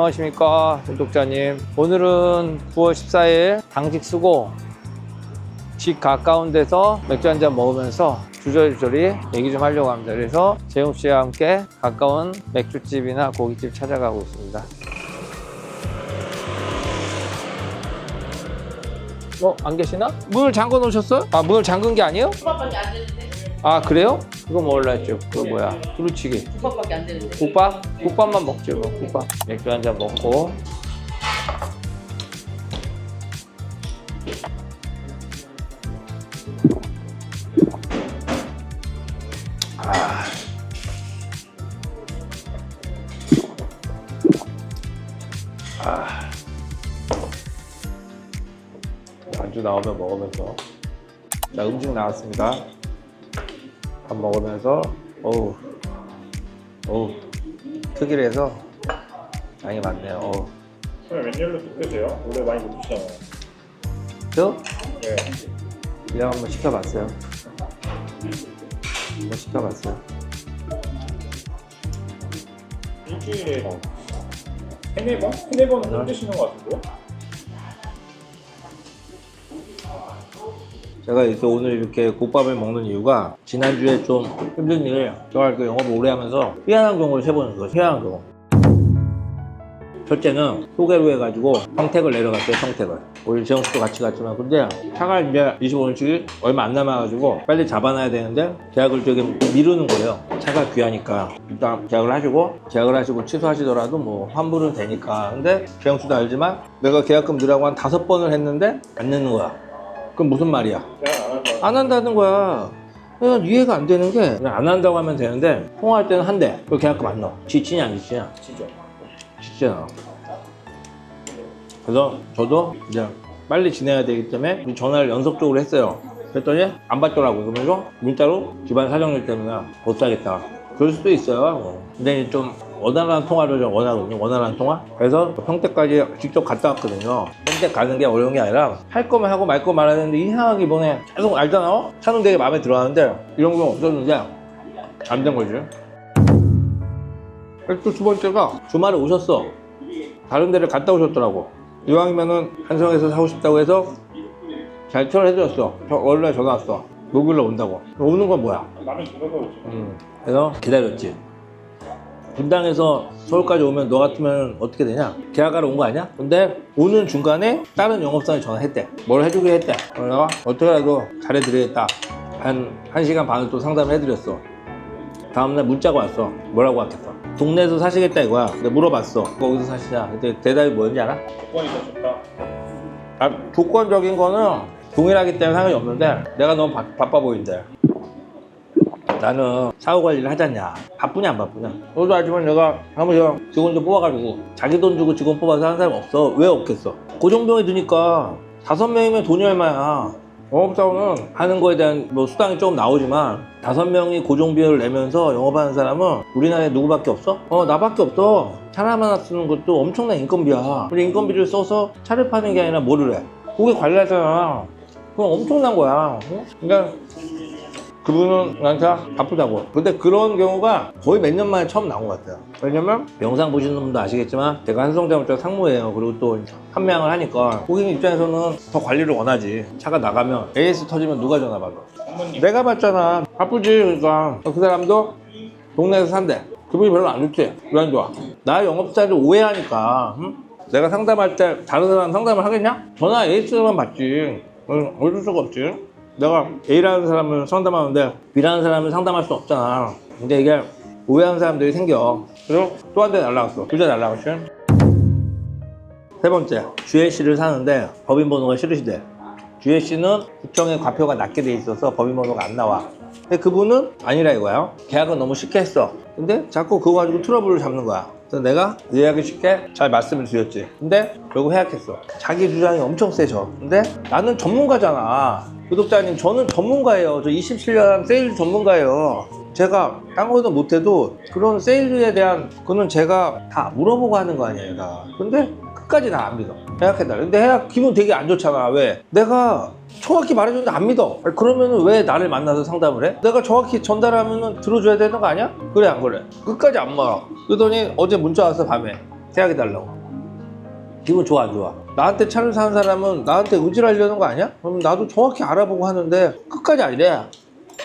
안녕하십니까 구독자님 오늘은 9월 14일 당직 쓰고 집 가까운 데서 맥주 한 잔 먹으면서 주저리주저리 얘기 좀 하려고 합니다 그래서 재웅 씨와 함께 가까운 맥주집이나 고깃집 찾아가고 있습니다 어? 안 계시나? 문을 잠궈 놓으셨어요? 아 문을 잠근 게 아니에요? 국밥밖에 안 되는데? 아 그래요? 그거 먹을라 했죠 그거 뭐야 두루치기 국밥밖에 안 되는데? 국밥? 국밥만 먹죠, 뭐, 국밥. 맥주 한 잔 먹고. 아. 아. 안주 나오면 먹으면서. 자, 음식 나왔습니다. 밥 먹으면서, 어우. 어우 특이해서 양이 많네요. 어우. 오늘 웬일로 또 드세요? 원래 많이 못 드시잖아요. 저 네. 그냥 한번 시켜봤어요. 한번 시켜봤어요. 일주일에 뭐 세네 번? 세네 번은 못 드시는 것 같은데요? 제가 이렇게 오늘 이렇게 국밥을 먹는 이유가 지난주에 좀 힘든 일을 제가 이렇게 영업을 오래 하면서 희한한 경우를 세보는 거예요. 희한한 경우. 첫째는 소개로 해가지고 평택을 내려갔어요. 평택을. 우리 재영 씨도 같이 갔지만 근데 차가 이제 25년씩이 얼마 안 남아가지고 빨리 잡아놔야 되는데 계약을 되게 미루는 거예요. 차가 귀하니까 일단 계약을 하시고 계약을 하시고 취소하시더라도 뭐 환불은 되니까 근데 재영 씨도 알지만 내가 계약금 넣으라고 한 다섯 번을 했는데 안 내는 거야. 그럼 무슨 말이야? 안 한다는 거야. 그냥 이해가 안 되는 게 그냥 안 한다고 하면 되는데 통화할 때는 한대. 그 계약금 안 넣어. 지치냐 안 지치냐? 진짜. 지치잖아. 그래서 저도 이제 빨리 지내야 되기 때문에 전화를 연속적으로 했어요. 그랬더니 안 받더라고. 그러면서 문자로 집안 사정일 때문에 못 사겠다. 그럴 수도 있어요. 뭐. 근데 좀 원활한 통화를 좀 원하거든요. 원활한 통화. 그래서 평택까지 직접 갔다 왔거든요. 평택 가는 게 어려운 게 아니라 할 거면 하고 말거 말아야 되는데 이상하게 이번에 계속 알잖아. 차는 되게 마음에 들어 하는데 이런 거 없었는데 안 된 거지. 또 두 번째가 주말에 오셨어. 다른 데를 갔다 오셨더라고. 이왕이면은 한성에서 사고 싶다고 해서 잘 처리해줬어. 저 원래 전화 왔어. 목요일에 온다고. 오는 건 뭐야? 라면 집어서 오죠. 음. 그래서 기다렸지. 분당에서 서울까지 오면 너 같으면 어떻게 되냐? 계약하러 온 거 아니야? 근데 오는 중간에 다른 영업사에 전화했대. 뭘 해주기로 했대. 그래서 어떻게라도 잘해드리겠다. 한, 한 시간 반을 또 상담을 해드렸어. 다음날 문자가 왔어. 뭐라고 왔겠어? 동네에서 사시겠다 이거야. 근데 물어봤어. 거기서 사시냐? 근데 대답이 뭐였는지 알아? 조건이 더 좋다. 아, 조건적인 거는 동일하기 때문에 상관이 없는데 내가 너무 바, 바빠 보인대. 나는 사후 관리를 하잖냐. 바쁘냐 안 바쁘냐. 너도 알지만 내가 사무실 직원 좀 뽑아가지고 자기 돈 주고 직원 뽑아서 하는 사람이 없어. 왜 없겠어? 고정병에 드니까 다섯 명이면 돈이 얼마야. 영업사원은 하는 거에 대한 뭐 수당이 조금 나오지만 다섯 명이 고정비를 내면서 영업하는 사람은 우리나라에 누구밖에 없어? 어 나밖에 없어 사람 하나 쓰는 것도 엄청난 인건비야 근데 인건비를 써서 차를 파는 게 아니라 뭐를 해? 고객 관리하잖아 그건 엄청난 거야 응? 그러니까 그분은 나한테 바쁘다고. 근데 그런 경우가 거의 몇 년 만에 처음 나온 것 같아요. 왜냐면 영상 보시는 분도 아시겠지만 제가 한성자동차 상무예요. 그리고 또 판매항을 하니까 고객 입장에서는 더 관리를 원하지. 차가 나가면 AS 터지면 누가 전화 받아? 내가 받잖아. 바쁘지 그러니까 그 사람도 동네에서 산대. 기분이 별로 안 좋지. 왜 안 좋아? 나 영업사를 오해하니까. 응? 내가 상담할 때 다른 사람 상담을 하겠냐? 전화 AS만 받지. 어, 어쩔 수가 없지. 내가 A라는 사람을 상담하는데 B라는 사람을 상담할 수 없잖아. 근데 이게 오해하는 사람들이 생겨. 그래서 또 한 대 날라갔어. 둘 다 날라갔지. 세 번째, GLC를 사는데 법인 번호가 싫으시대. GLC는 구청에 과표가 낮게 돼 있어서 법인번호가 안 나와. 근데 그분은 아니라 이거야. 계약은 너무 쉽게 했어. 근데 자꾸 그거 가지고 트러블을 잡는 거야. 그래서 내가 예약을 쉽게 잘 말씀을 드렸지. 근데 결국 해약했어. 자기 주장이 엄청 세져. 근데 나는 전문가잖아. 구독자님, 저는 전문가예요. 저 27년 세일 전문가예요. 제가 딴 거는 못해도 그런 세일에 대한 그거는 제가 다 물어보고 하는 거 아니에요. 다. 근데 끝까지 나 안 믿어. 해약했다. 근데 해약 기분 되게 안 좋잖아. 왜? 내가 정확히 말해줬는데 안 믿어. 아니, 그러면은 왜 나를 만나서 상담을 해? 내가 정확히 전달하면은 들어줘야 되는 거 아니야? 그래 안 그래? 끝까지 안 말아. 그러더니 어제 문자 왔어 밤에. 태하게 달라고. 기분 좋아 안 좋아? 나한테 차를 사는 사람은 나한테 의지하려는 거 아니야? 그럼 나도 정확히 알아보고 하는데 끝까지 아니래.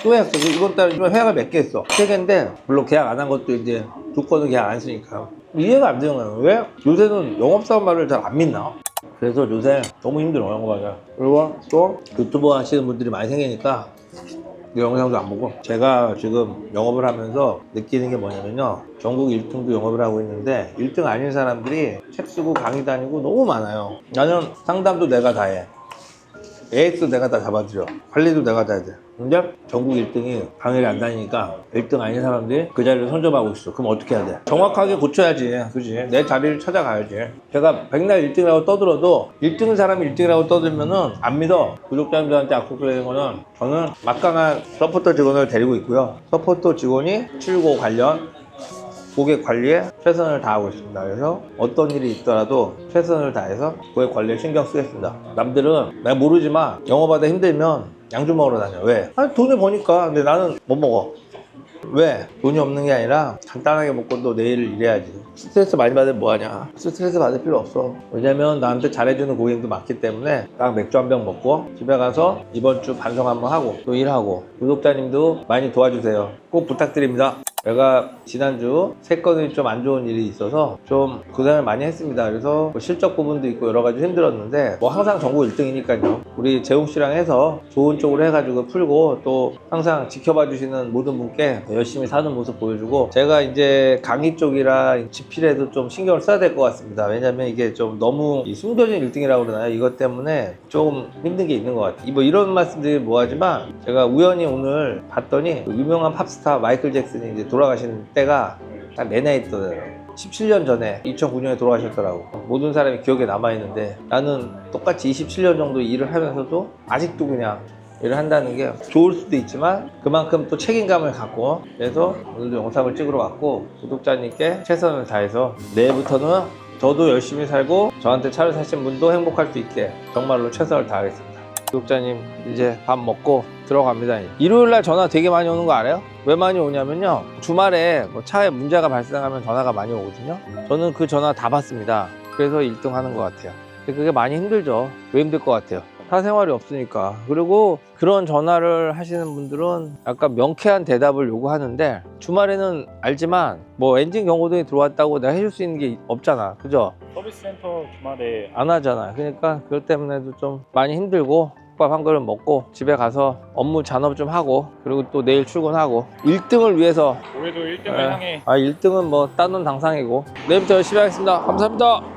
또 했어. 그 이번 달 회가 몇 개 했어? 세 개인데 물론 계약 안 한 것도 이제 두 건은 계약 안 했으니까 이해가 안 되는 거예요. 왜? 요새는 영업사원 말을 잘 안 믿나? 그래서 요새 너무 힘들어 영업하기가. 그리고 또 유튜버 하시는 분들이 많이 생기니까 이 영상도 안 보고 제가 지금 영업을 하면서 느끼는 게 뭐냐면요 전국 1등도 영업을 하고 있는데 1등 아닌 사람들이 책 쓰고 강의 다니고 너무 많아요 나는 상담도 내가 다해 AX 내가 다 잡아드려. 관리도 내가 다 해야 돼. 근데 전국 1등이 강의를 안 다니니까 1등 아닌 사람들이 그 자리를 선점하고 있어. 그럼 어떻게 해야 돼? 정확하게 고쳐야지. 그지? 내 자리를 찾아가야지. 제가 백날 1등이라고 떠들어도 1등인 사람이 1등이라고 떠들면은 안 믿어. 구독자님들한테 악속되는 거는 저는 막강한 서포터 직원을 데리고 있고요. 서포터 직원이 출고 관련 고객 관리에 최선을 다하고 있습니다. 그래서 어떤 일이 있더라도 최선을 다해서 고객 관리에 신경 쓰겠습니다. 남들은 내가 모르지만 영업하다 힘들면 양주 먹으러 다녀. 왜? 아니 돈을 버니까. 근데 나는 못 먹어. 왜? 돈이 없는 게 아니라 간단하게 먹고 또 내일 일해야지. 스트레스 많이 받으면 뭐하냐? 스트레스 받을 필요 없어. 왜냐면 나한테 잘해주는 고객도 많기 때문에 딱 맥주 한 병 먹고 집에 가서 이번 주 반성 한번 하고 또 일하고 구독자님도 많이 도와주세요. 꼭 부탁드립니다. 제가 지난주 세 건이 좀 안 좋은 일이 있어서 좀 고생을 많이 했습니다. 그래서 뭐 실적 부분도 있고 여러 가지 힘들었는데 뭐 항상 전국 1등이니까요. 우리 재웅 씨랑 해서 좋은 쪽으로 해가지고 풀고 또 항상 지켜봐 주시는 모든 분께 열심히 사는 모습 보여주고 제가 이제 강의 쪽이라 지필에도 좀 신경을 써야 될 것 같습니다. 왜냐면 이게 좀 너무 이 숨겨진 1등이라고 그러나요? 이것 때문에 좀 힘든 게 있는 것 같아요. 뭐 이런 말씀드리 뭐하지만 제가 우연히 오늘 봤더니 그 유명한 팝스타 마이클 잭슨이 이제 돌아가신 때가 딱 내내 있더라고요. 17년 전에 2009년에 돌아가셨더라고. 모든 사람이 기억에 남아있는데 나는 똑같이 27년 정도 일을 하면서도 아직도 그냥 일을 한다는 게 좋을 수도 있지만 그만큼 또 책임감을 갖고 그래서 오늘도 영상을 찍으러 왔고 구독자님께 최선을 다해서 내일부터는 저도 열심히 살고 저한테 차를 사신 분도 행복할 수 있게 정말로 최선을 다하겠습니다. 구독자님 이제 밥 먹고 들어갑니다. 일요일 날 전화 되게 많이 오는 거 알아요? 왜 많이 오냐면요. 주말에 뭐 차에 문제가 발생하면 전화가 많이 오거든요. 저는 그 전화 다 받습니다. 그래서 1등 하는 것 같아요. 근데 그게 많이 힘들죠. 왜 힘들 것 같아요? 사생활이 없으니까. 그리고 그런 전화를 하시는 분들은 약간 명쾌한 대답을 요구하는데 주말에는 알지만 뭐 엔진 경고등이 들어왔다고 내가 해줄 수 있는 게 없잖아. 그죠? 서비스 센터 주말에 안 하잖아요. 그러니까 그것 때문에도 좀 많이 힘들고 국밥 한 그릇 먹고 집에 가서 업무 잔업 좀 하고 그리고 또 내일 출근하고 1등을 위해서 올해도 1등을 네. 향해 아 1등은 뭐딴돈 당상이고 내일부터 열심히 하겠습니다. 감사합니다.